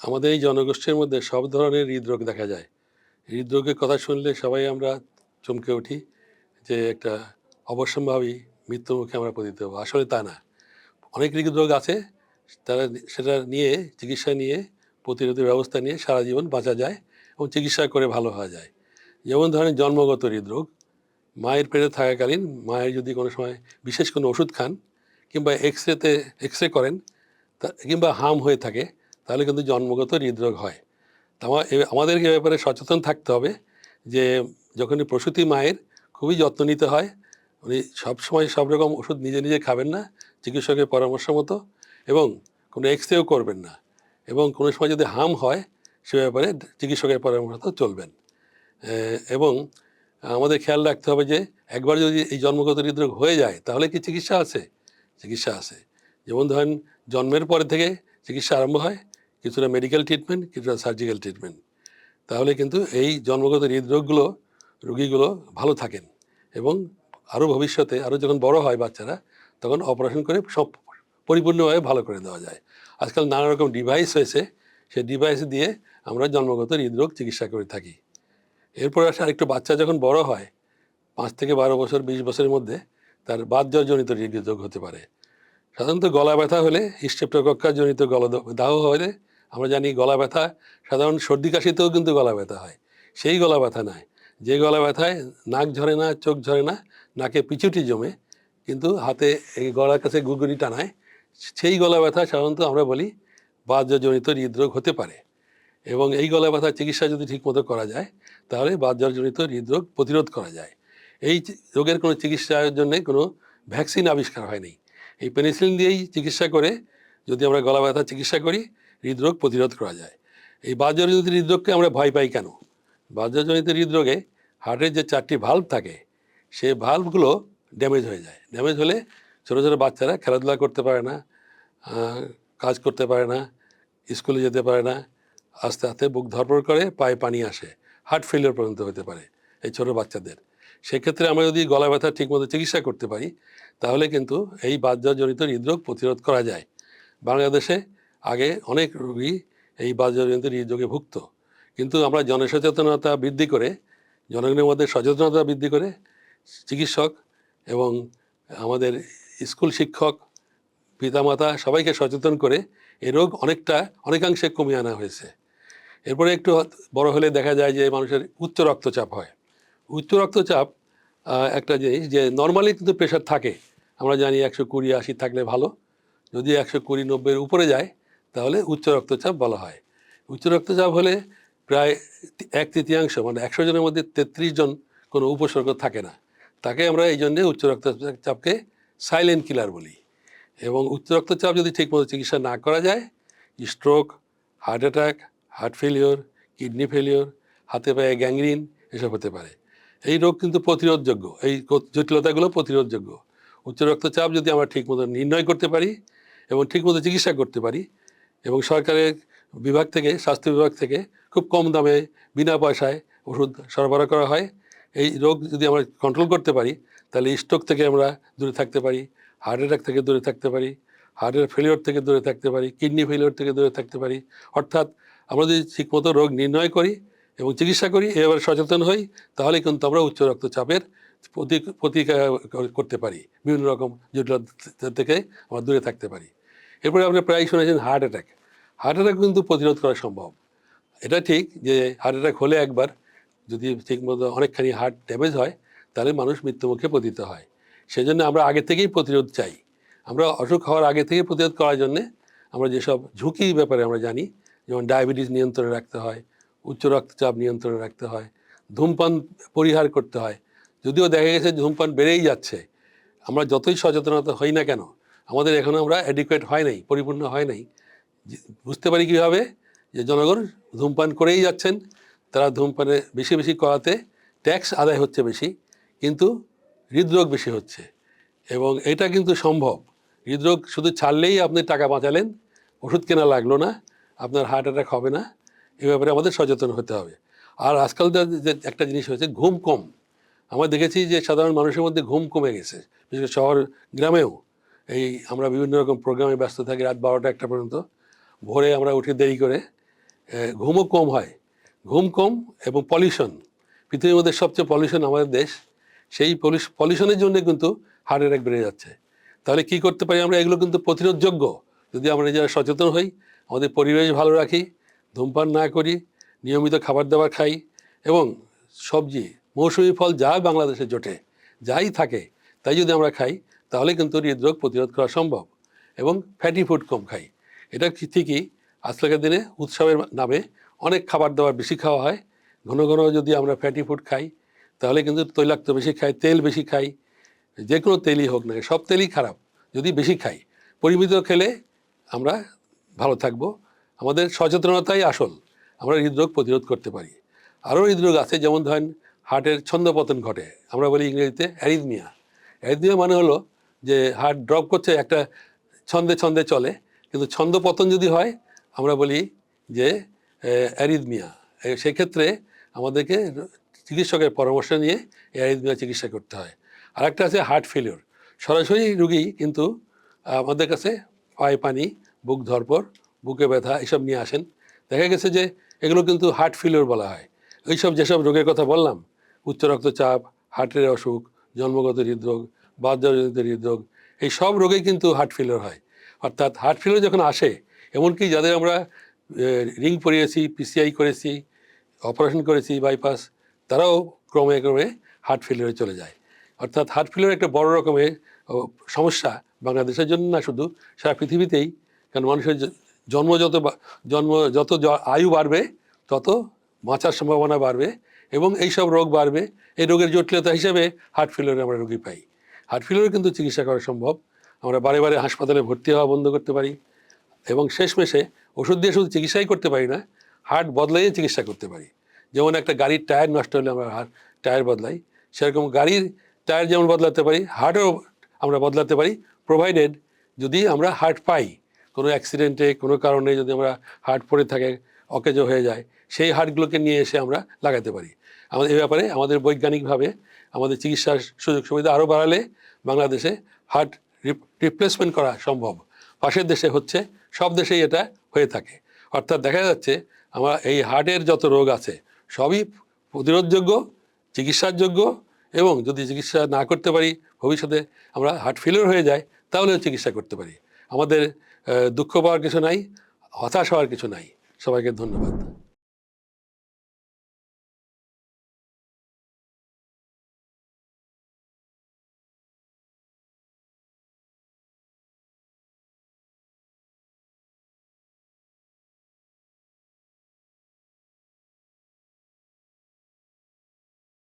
আমাদের এই জনগোষ্ঠীর মধ্যে সব ধরনের হৃদরোগ দেখা যায়। হৃদরোগের কথা শুনলে সবাই আমরা চমকে উঠি যে একটা অবশ্যম্ভাবী মৃত্যুর মুখে আমরা পতিত হব। আসলে তা না। অনেক হৃদরোগ আছে, তারা সেটা নিয়ে, চিকিৎসা নিয়ে, প্রতিরোধের ব্যবস্থা নিয়ে সারা জীবন বাঁচা যায় এবং চিকিৎসা করে ভালো হওয়া যায়। যেমন ধরেন জন্মগত হৃদরোগ, মায়ের পেটে থাকাকালীন মায়ের যদি কোনো সময় বিশেষ কোনো ওষুধ খান কিংবা এক্স রেতে এক্স রে করেন, তা, কিংবা হাম হয়ে থাকে তাহলে কিন্তু জন্মগত হৃদরোগ হয়। তা আমা- আমাদেরকে ব্যাপারে সচেতন থাকতে হবে যে, যখনই প্রসূতি মায়ের খুবই যত্ন নিতে হয়, উনি সবসময় সব রকম ওষুধ নিজে নিজে খাবেন না, চিকিৎসকের পরামর্শ মতো এবং কোনো এক্স রেও করবেন না এবং কোনো সময় যদি হাম হয়, সে ব্যাপারে চিকিৎসকের পরামর্শ মতো চলবেন। এবং আমাদের খেয়াল রাখতে হবে যে, একবার যদি এই জন্মগত হৃদরোগ হয়ে যায়, তাহলে কি চিকিৎসা আছে? চিকিৎসা আছে। যেমন ধরেন, জন্মের পরে থেকে চিকিৎসা আরম্ভ হয় কিছুটা মেডিকেল ট্রিটমেন্ট কিছুটা সার্জিক্যাল ট্রিটমেন্ট তাহলে কিন্তু এই জন্মগত হৃদরোগগুলো, রোগীগুলো ভালো থাকেন এবং আরও ভবিষ্যতে, আরও যখন বড় হয় বাচ্চারা, তখন অপারেশন করে সব পরিপূর্ণভাবে ভালো করে দেওয়া যায়। আজকাল নানা রকম ডিভাইস হয়েছে, সেই ডিভাইস দিয়ে আমরা জন্মগত হৃদরোগ চিকিৎসা করে থাকি। এরপর আসে আরেকটু বাচ্চা যখন বড় হয়, পাঁচ থেকে বারো বছর, বিশ বছরের মধ্যে তার বাতজ্বরজনিত হৃদরোগ হতে পারে। সাধারণত গলা ব্যথা হলে জনিত গলা দাহ হলে আমরা জানি গলা ব্যথা, সাধারণ সর্দি কাশিতেও কিন্তু গলা ব্যথা হয়। সেই গলা ব্যথা নয় যে গলা ব্যথায় নাক ঝরে না, চোখ ঝরে না, নাকে পিছুটি জমে, কিন্তু হাতে এই গলার কাছে গুগুনি টানায় সেই গলা ব্যথা সাধারণত আমরা বলি বাহ্যজনিত হৃদরোগ হতে পারে। এবং এই গলা ব্যথার চিকিৎসা যদি ঠিকমতো করা যায়, তাহলে বাহ্যজনিত হৃদরোগ প্রতিরোধ করা যায়। এই রোগের কোনো চিকিৎসার জন্য কোনো ভ্যাকসিন আবিষ্কার হয়নি। এই পেনিসিলিন দিয়েই চিকিৎসা করে যদি আমরা গলা ব্যথা চিকিৎসা করি হৃদরোগ প্রতিরোধ করা যায়। এই বাহ্যজনিত হৃদরোগকে আমরা ভয় পাই কেন? বাহ্যজনিত হৃদরোগে হার্টের যে চারটি ভাল্ব থাকে সেই ভাল্বগুলো ড্যামেজ হয়ে যায়। ড্যামেজ হলে ছোটো ছোটো বাচ্চারা খেলাধুলা করতে পারে না কাজ করতে পারে না স্কুলে যেতে পারে না, আস্তে আস্তে বুক ধরপড় করে, পায়ে পানি আসে হার্ট ফেলিওর পর্যন্ত হতে পারে এই ছোটো বাচ্চাদের। সেক্ষেত্রে আমরা যদি গলা ব্যথা ঠিকমতো চিকিৎসা করতে পারি, তাহলে কিন্তু এই বাহ্যজনিত হৃদরোগ প্রতিরোধ করা যায়। বাংলাদেশে আগে অনেক রোগী এই বাহ্যজনিত হৃদরোগে ভুগত কিন্তু আমরা জনসচেতনতা বৃদ্ধি করে, জনগণের মধ্যে সচেতনতা বৃদ্ধি করে চিকিৎসক এবং আমাদের স্কুল শিক্ষক, পিতামাতা সবাইকে সচেতন করে এই রোগ অনেকটা, অনেকাংশে কমিয়ে আনা হয়েছে। এরপরে একটু বড় হলে দেখা যায় যে মানুষের উচ্চ রক্তচাপ হয়। উচ্চ রক্তচাপ একটা জিনিস যে নর্মালি কিন্তু প্রেশার থাকে। আমরা জানি একশো কুড়ি, আশি থাকলে ভালো। যদি একশো কুড়ি, নব্বইয়ের উপরে যায় তাহলে উচ্চ রক্তচাপ বলা হয়। উচ্চ রক্তচাপ হলে প্রায় এক তৃতীয়াংশ মানে একশো জনের মধ্যে তেত্রিশ জন কোনো উপসর্গ থাকে না। তাকে আমরা এই জন্যে উচ্চ রক্তচাপকে সাইলেন্ট কিলার বলি। এবং উচ্চ রক্তচাপ যদি ঠিকমতো চিকিৎসা না করা যায় stroke heart attack heart failure kidney failure হাতে পায়ে গ্যাংরিন এসব হতে পারে। এই রোগ কিন্তু প্রতিরোধযোগ্য, এই জটিলতাগুলো প্রতিরোধযোগ্য। উচ্চ রক্তচাপ যদি আমরা ঠিকমতো নির্ণয় করতে পারি এবং ঠিকমতো চিকিৎসা করতে পারি এবং সরকারের বিভাগ থেকে, স্বাস্থ্য বিভাগ থেকে খুব কম দামে বিনা পয়সায় ওষুধ সরবরাহ করা হয়। এই রোগ যদি আমরা কন্ট্রোল করতে পারি, তাহলে স্ট্রোক থেকে আমরা দূরে থাকতে পারি হার্ট অ্যাটাক থেকে দূরে থাকতে পারি হার্টের ফেলিওর থেকে দূরে থাকতে পারি কিডনি ফেলিওর থেকে দূরে থাকতে পারি। অর্থাৎ আমরা যদি ঠিকমতো রোগ নির্ণয় করি এবং চিকিৎসা করি এবারে সচেতন হই, তাহলে কিন্তু আমরা উচ্চ রক্তচাপের প্রতি প্রতিকার করতে পারি। বিভিন্ন রকম জটিলতা থেকে আমরা দূরে থাকতে পারি। এরপরে আপনি প্রায় শুনেছেন হার্ট অ্যাটাক হার্ট অ্যাটাক কিন্তু প্রতিরোধ করা সম্ভব। এটা ঠিক যে হার্ট অ্যাটাক হলে একবার যদি ঠিকমতো অনেকখানি হার্ট ড্যামেজ হয়, তাহলে মানুষ মৃত্যুমুখে পতিত হয়। সেজন্য আমরা আগে থেকেই প্রতিরোধ চাই। আমরা অসুখ হওয়ার আগে থেকে প্রতিরোধ করার জন্যে আমরা যেসব ঝুঁকির ব্যাপারে আমরা জানি, যেমন ডায়াবেটিস নিয়ন্ত্রণে রাখতে হয়, উচ্চ রক্তচাপ নিয়ন্ত্রণে রাখতে হয়, ধূমপান পরিহার করতে হয়। যদিও দেখা গেছে ধূমপান বেড়েই যাচ্ছে। আমরা যতই সচেতনতা হই না কেন আমাদের এখনও আমরা অ্যাডিকুয়েট হয় নাই, পরিপূর্ণ হয় নাই। বুঝতে পারি কীভাবে? যে, জনগণ ধূমপান করেই যাচ্ছেন, তারা ধূমপানে বেশি বেশি করাতে ট্যাক্স আদায় হচ্ছে বেশি, কিন্তু হৃদরোগ বেশি হচ্ছে। এবং এটা কিন্তু সম্ভব। হৃদরোগ শুধু ছাড়লেই আপনি টাকা বাঁচালেন, ওষুধ কেনা লাগল না, আপনার হার্ট অ্যাটাক হবে না, এ ব্যাপারে আমাদের সচেতন হতে হবে। আর আজকাল যে- একটা জিনিস হয়েছে, ঘুম কম। আমরা দেখেছি যে, সাধারণ মানুষের মধ্যে ঘুম কমে গেছে, বিশেষ শহর, গ্রামেও। এই আমরা বিভিন্ন রকম প্রোগ্রামে ব্যস্ত থাকি রাত বারোটা একটা পর্যন্ত। ভোরে আমরা উঠে দেরি করে ঘুমও কম হয়। ঘুম কম এবং পলিউশন পৃথিবীর মধ্যে সবচেয়ে পলিউশন আমাদের দেশ। সেই পলিউশনের জন্য কিন্তু হার্ট অ্যাটাক বেড়ে যাচ্ছে। তাহলে কি করতে পারি আমরা? এগুলো কিন্তু প্রতিরোধযোগ্য। যদি আমরা নিজেরা সচেতন হই, আমাদের পরিবেশ ভালো রাখি, ধূমপান না করি, নিয়মিত খাবার দাবার খাই এবং সবজি, মৌসুমি ফল যা বাংলাদেশে জোটে, যাই থাকে, তাই যদি আমরা খাই তাহলে কিন্তু হৃদরোগ প্রতিরোধ করা সম্ভব এবং ফ্যাটি ফুড কম খাই। এটা ঠিকই? আজকালকার দিনে উৎসবের নামে অনেক খাবার দাবার বেশি খাওয়া হয়। ঘন ঘন যদি আমরা ফ্যাটি ফুড খাই, তাহলে কিন্তু তৈলাক্ত বেশি খাই, তেল বেশি খাই। যে কোনো তেলই হোক না সব তেলই খারাপ। যদি বেশি খাই, পরিমিত খেলে আমরা ভালো থাকব। আমাদের সচেতনতাই আসল। আমরা হৃদরোগ প্রতিরোধ করতে পারি। আরও হৃদরোগ আছে, যেমন ধরেন হার্টের ছন্দপতন ঘটে। আমরা বলি ইংরেজিতে অ্যারিদমিয়া অ্যারিদমিয়া মানে হলো যে হার্ট ড্রপ করছে, একটা ছন্দে ছন্দে চলে। কিন্তু ছন্দ পতন যদি হয়, আমরা বলি যে অ্যারিদমিয়া সেক্ষেত্রে আমাদেরকে চিকিৎসকের পরামর্শ নিয়ে অ্যারিদমিয়া চিকিৎসা করতে হয়। আর একটা আছে হার্ট ফেলিওর সরাসরি রুগী কিন্তু আমাদের কাছে পায়ে পানি, বুক ধরপর বুকে ব্যথা এসব নিয়ে আসেন। দেখা গেছে যে এগুলো কিন্তু হার্ট ফেলিওর বলা হয়। এইসব যেসব রোগের কথা বললাম, উচ্চ রক্তচাপ হার্টের অসুখ, জন্মগত হৃদরোগ বাধ্যজনিত হৃদরোগ এই সব রোগেই কিন্তু হার্ট ফেলিওর হয়। অর্থাৎ হার্ট ফেলিওর যখন আসে, এমনকি যাদের আমরা রিং পরিয়েছি পিসিআই করেছি অপারেশন করেছি বাইপাস তারাও ক্রমে ক্রমে হার্ট ফেলিওরে চলে যায়। অর্থাৎ হার্ট ফেলিওর একটা বড় রকমের সমস্যা বাংলাদেশের জন্য না শুধু, সারা পৃথিবীতেই। কারণ মানুষের জন্ম যত জন্ম যত আয়ু বাড়বে, তত বাঁচার সম্ভাবনা বাড়বে এবং এইসব রোগ বাড়বে। এই রোগের জটিলতা হিসেবে হার্ট ফেলিওরে আমরা রোগী পাই। হার্ট ফেলিওরে কিন্তু চিকিৎসা করা সম্ভব। আমরা বারে বারে হাসপাতালে ভর্তি হওয়া বন্ধ করতে পারি এবং শেষমেশে ওষুধ দিয়ে শুধু চিকিৎসাই করতে পারি না হার্ট বদলাইয়ে চিকিৎসা করতে পারি। যেমন একটা গাড়ির টায়ার নষ্ট হলে আমরা হার্ট টায়ার বদলাই, সেরকম গাড়ির টায়ার যেমন বদলাতে পারি হার্টও আমরা বদলাতে পারি প্রোভাইডেড যদি আমরা হার্ট পাই, কোনো অ্যাক্সিডেন্টে কোনো কারণে যদি আমরা হার্ট পড়ে থাকে, অকেজ হয়ে যায়, সেই হার্টগুলোকে নিয়ে এসে আমরা লাগাতে পারি। আমাদের এ ব্যাপারে আমাদের বৈজ্ঞানিকভাবে আমাদের চিকিৎসার সুযোগ সুবিধা আরও বাড়ালে বাংলাদেশে হার্ট রিপ্লেসমেন্ট করা সম্ভব। পাশের দেশে হচ্ছে, সব দেশেই এটা হয়ে থাকে। অর্থাৎ দেখা যাচ্ছে, আমার এই হার্টের যত রোগ আছে, সবই প্রতিরোধযোগ্য চিকিৎসার যোগ্য এবং যদি চিকিৎসা না করতে পারি, ভবিষ্যতে আমরা হার্ট ফেলিওর হয়ে যায় তাহলেও চিকিৎসা করতে পারি। আমাদের দুঃখ পাওয়ার কিছু নাই, হতাশ হওয়ার কিছু নাই। সবাইকে ধন্যবাদ।